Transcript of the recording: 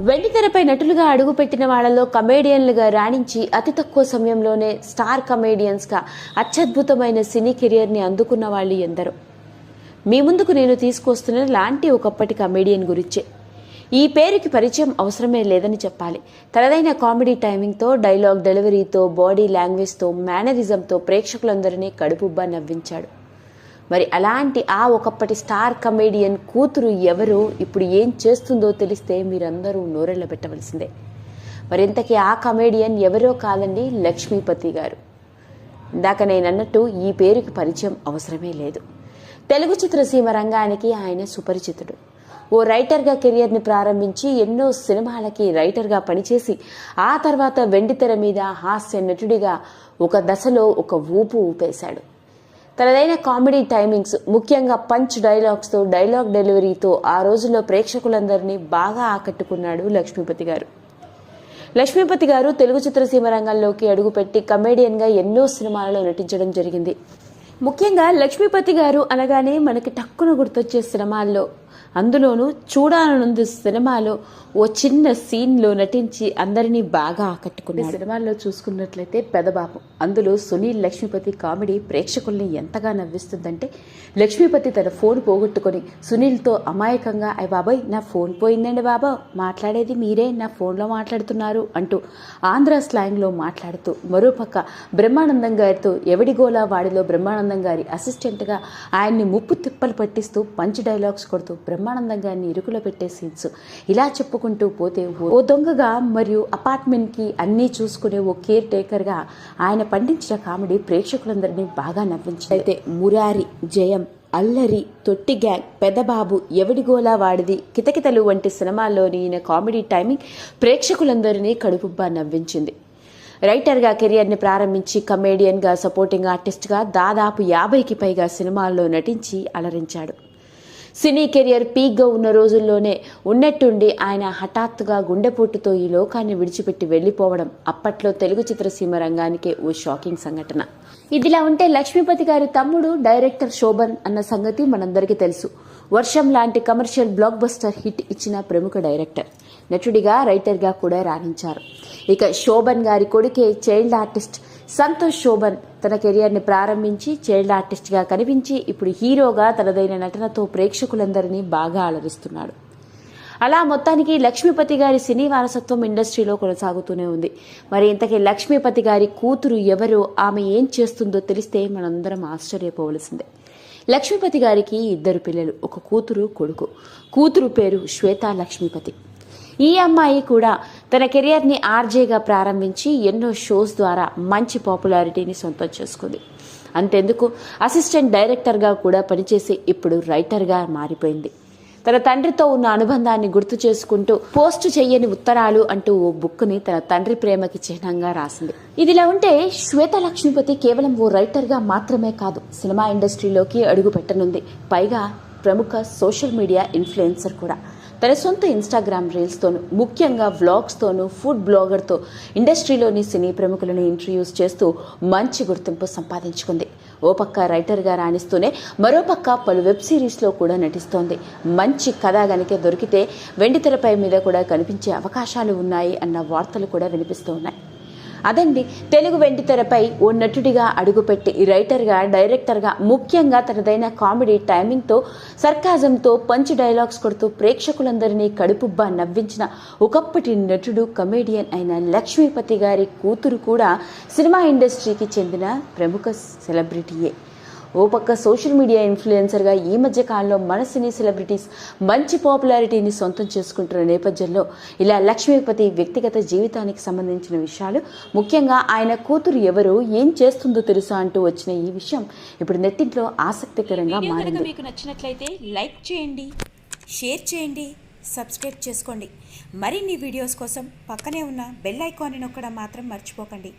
వెండితెరపై నటులుగా అడుగుపెట్టిన వాళ్ళలో కమేడియన్లుగా రాణించి అతి తక్కువ సమయంలోనే స్టార్ కమేడియన్స్గా అత్యద్భుతమైన సినీ కెరియర్ని అందుకున్న వాళ్ళు ఎందరో. మీ ముందుకు నేను తీసుకొస్తున్న లాంటి ఒకప్పటి కమేడియన్ గురించే. ఈ పేరుకి పరిచయం అవసరమే లేదని చెప్పాలి. తనదైన కామెడీ టైమింగ్తో డైలాగ్ డెలివరీతో బాడీ లాంగ్వేజ్తో మేనరిజంతో ప్రేక్షకులందరినీ కడుపుబ్బా నవ్వించాడు. మరి అలాంటి ఆ ఒకప్పటి స్టార్ కమేడియన్ కూతురు ఎవరు ఇప్పుడు ఏం చేస్తుందో తెలిస్తే మీరందరూ నోరెళ్ళ పెట్టవలసిందే. మరి ఇంతకీ ఆ కమేడియన్ ఎవరో కాదండి లక్ష్మీపతి గారు. ఇందాక నేను అన్నట్టు ఈ పేరుకి పరిచయం అవసరమే లేదు. తెలుగు చిత్రసీమ రంగానికి ఆయన సుపరిచితుడు. ఓ రైటర్గా కెరియర్ని ప్రారంభించి ఎన్నో సినిమాలకి రైటర్గా పనిచేసి ఆ తర్వాత వెండితెర మీద హాస్య నటుడిగా ఒక దశలో ఒక ఊపు ఊపేశాడు. తనదైన కామెడీ టైమింగ్స్ ముఖ్యంగా పంచ్ డైలాగ్స్తో డైలాగ్ డెలివరీతో ఆ రోజుల్లో ప్రేక్షకులందరినీ బాగా ఆకట్టుకున్నాడు లక్ష్మీపతి గారు. లక్ష్మీపతి గారు తెలుగు చిత్రసీమ రంగంలోకి అడుగుపెట్టి కమేడియన్గా ఎన్నో సినిమాలలో నటించడం జరిగింది. ముఖ్యంగా లక్ష్మీపతి గారు అనగానే మనకి టక్కున గుర్తొచ్చే సినిమాల్లో. అందులోనూ చూడాలనుంది సినిమాలో ఓ చిన్న సీన్లో నటించి అందరినీ బాగా ఆకట్టుకునే సినిమాల్లో చూసుకున్నట్లయితే పెదబాపు. అందులో సునీల్ లక్ష్మీపతి కామెడీ ప్రేక్షకుల్ని ఎంతగా నవ్విస్తుందంటే లక్ష్మీపతి తన ఫోన్ పోగొట్టుకొని సునీల్తో అమాయకంగా అయ్య బాబాయ్ నా ఫోన్ పోయిందండి బాబా మాట్లాడేది మీరే నా ఫోన్లో మాట్లాడుతున్నారు అంటూ ఆంధ్ర స్లాంగ్లో మాట్లాడుతూ మరోపక్క బ్రహ్మానందం గారితో ఎవడిగోలా వాడిలో బ్రహ్మానందం గారి అసిస్టెంట్గా ఆయన్ని ముప్పు తిప్పలు పట్టిస్తూ పంచ్ డైలాగ్స్ కొడుతూ బ్రహ్మానందం గారిని ఇరుకులో పెట్టే సీన్స్ ఇలా చెప్పుకుంటూ పోతే ఓ దొంగగా మరియు అపార్ట్మెంట్కి అన్నీ చూసుకునే ఓ కేర్ టేకర్గా ఆయన పండించిన కామెడీ ప్రేక్షకులందరినీ బాగా నవ్వించింది. అయితే మురారి జయం అల్లరి తొట్టి గ్యాంగ్ పెదబాబు ఎవడిగోలా వాడిది కితకితలు వంటి సినిమాల్లోని ఈయన కామెడీ టైమింగ్ ప్రేక్షకులందరినీ కడుపుబ్బా నవ్వించింది. రైటర్గా కెరియర్ని ప్రారంభించి కమేడియన్గా సపోర్టింగ్ ఆర్టిస్ట్గా దాదాపు యాభైకి పైగా సినిమాల్లో నటించి అలరించాడు. సినీ కెరియర్ పీక్గా ఉన్న రోజుల్లోనే ఉన్నట్టుండి ఆయన హఠాత్తుగా గుండెపోటుతో ఈ లోకాన్ని విడిచిపెట్టి వెళ్ళిపోవడం అప్పట్లో తెలుగు చిత్రసీమ రంగానికే ఓ షాకింగ్ సంఘటన. ఇదిలా ఉంటే లక్ష్మీపతి గారి తమ్ముడు డైరెక్టర్ శోభన్ అన్న సంగతి మనందరికీ తెలుసు. వర్షం లాంటి కమర్షియల్ బ్లాక్ బస్టర్ హిట్ ఇచ్చిన ప్రముఖ డైరెక్టర్. నటుడిగా రైటర్గా కూడా రాణించారు. ఇక శోభన్ గారి కొడుకే చైల్డ్ ఆర్టిస్ట్ సంతోష్ శోభన్ తన కెరియర్ని ప్రారంభించి చైల్డ్ ఆర్టిస్ట్గా కనిపించి ఇప్పుడు హీరోగా తనదైన నటనతో ప్రేక్షకులందరినీ బాగా అలరిస్తున్నాడు. అలా మొత్తానికి లక్ష్మీపతి గారి సినీ వారసత్వం ఇండస్ట్రీలో కొనసాగుతూనే ఉంది. మరి ఇంతకీ లక్ష్మీపతి గారి కూతురు ఎవరు ఆమె ఏం చేస్తుందో తెలిస్తే మనందరం ఆశ్చర్యపోవలసిందే. లక్ష్మీపతి గారికి ఇద్దరు పిల్లలు ఒక కూతురు కొడుకు. కూతురు పేరు శ్వేత లక్ష్మీపతి. ఈ అమ్మాయి కూడా తన కెరియర్ని ఆర్జేగా ప్రారంభించి ఎన్నో షోస్ ద్వారా మంచి పాపులారిటీని సొంతం చేసుకుంది. అంతెందుకు? అసిస్టెంట్ డైరెక్టర్గా కూడా పనిచేసి ఇప్పుడు రైటర్గా మారిపోయింది. తన తండ్రితో ఉన్న అనుబంధాన్ని గుర్తు చేసుకుంటూ పోస్ట్ చెయ్యని ఉత్తరాలు అంటూ ఓ బుక్ని తన తండ్రి ప్రేమకి చిహ్నంగా రాసింది. ఇదిలా ఉంటే శ్వేత లక్ష్మీపతి కేవలం ఓ రైటర్గా మాత్రమే కాదు సినిమా ఇండస్ట్రీలోకి అడుగు పెట్టనుంది పైగా ప్రముఖ సోషల్ మీడియా ఇన్ఫ్లుయెన్సర్ కూడా. తన సొంత ఇన్స్టాగ్రామ్ రీల్స్తోనూ ముఖ్యంగా వ్లాగ్స్తోనూ ఫుడ్ బ్లాగర్తో ఇండస్ట్రీలోని సినీ ప్రముఖులను ఇంట్రడ్యూస్ చేస్తూ మంచి గుర్తింపు సంపాదించుకుంది. ఓ పక్క రైటర్గా రాణిస్తూనే మరోపక్క పలు వెబ్ సిరీస్లో కూడా నటిస్తోంది. మంచి కథ గనికే దొరికితే వెండితెరపై మీద కూడా కనిపించే అవకాశాలు ఉన్నాయి అన్న వార్తలు కూడా వినిపిస్తూ ఉన్నాయి. అదండి తెలుగు వెండితెరపై ఓ నటుడిగా అడుగుపెట్టి రైటర్గా డైరెక్టర్గా ముఖ్యంగా తనదైన కామెడీ టైమింగ్తో సర్కాజంతో పంచ్ డైలాగ్స్ కొడుతూ ప్రేక్షకులందరినీ కడుపుబ్బా నవ్వించిన ఒకప్పటి నటుడు కమేడియన్ అయిన లక్ష్మీపతి గారి కూతురు కూడా సినిమా ఇండస్ట్రీకి చెందిన ప్రముఖ సెలబ్రిటీయే. ఓ పక్క సోషల్ మీడియా ఇన్ఫ్లుయెన్సర్గా ఈ మధ్య కాలంలో మన సినీ సెలబ్రిటీస్ మంచి పాపులారిటీని సొంతం చేసుకుంటున్న నేపథ్యంలో ఇలా లక్ష్మీపతి వ్యక్తిగత జీవితానికి సంబంధించిన విషయాలు ముఖ్యంగా ఆయన కూతురు ఎవరు ఏం చేస్తుందో తెలుసా అంటూ వచ్చిన ఈ విషయం ఇప్పుడు నెట్టింట్లో ఆసక్తికరంగా మారింది. మీకు నచ్చినట్లయితే లైక్ చేయండి షేర్ చేయండి సబ్స్క్రైబ్ చేసుకోండి. మరిన్ని వీడియోస్ కోసం పక్కనే ఉన్న బెల్ ఐకాన్ని నొక్కడం మాత్రం మర్చిపోకండి.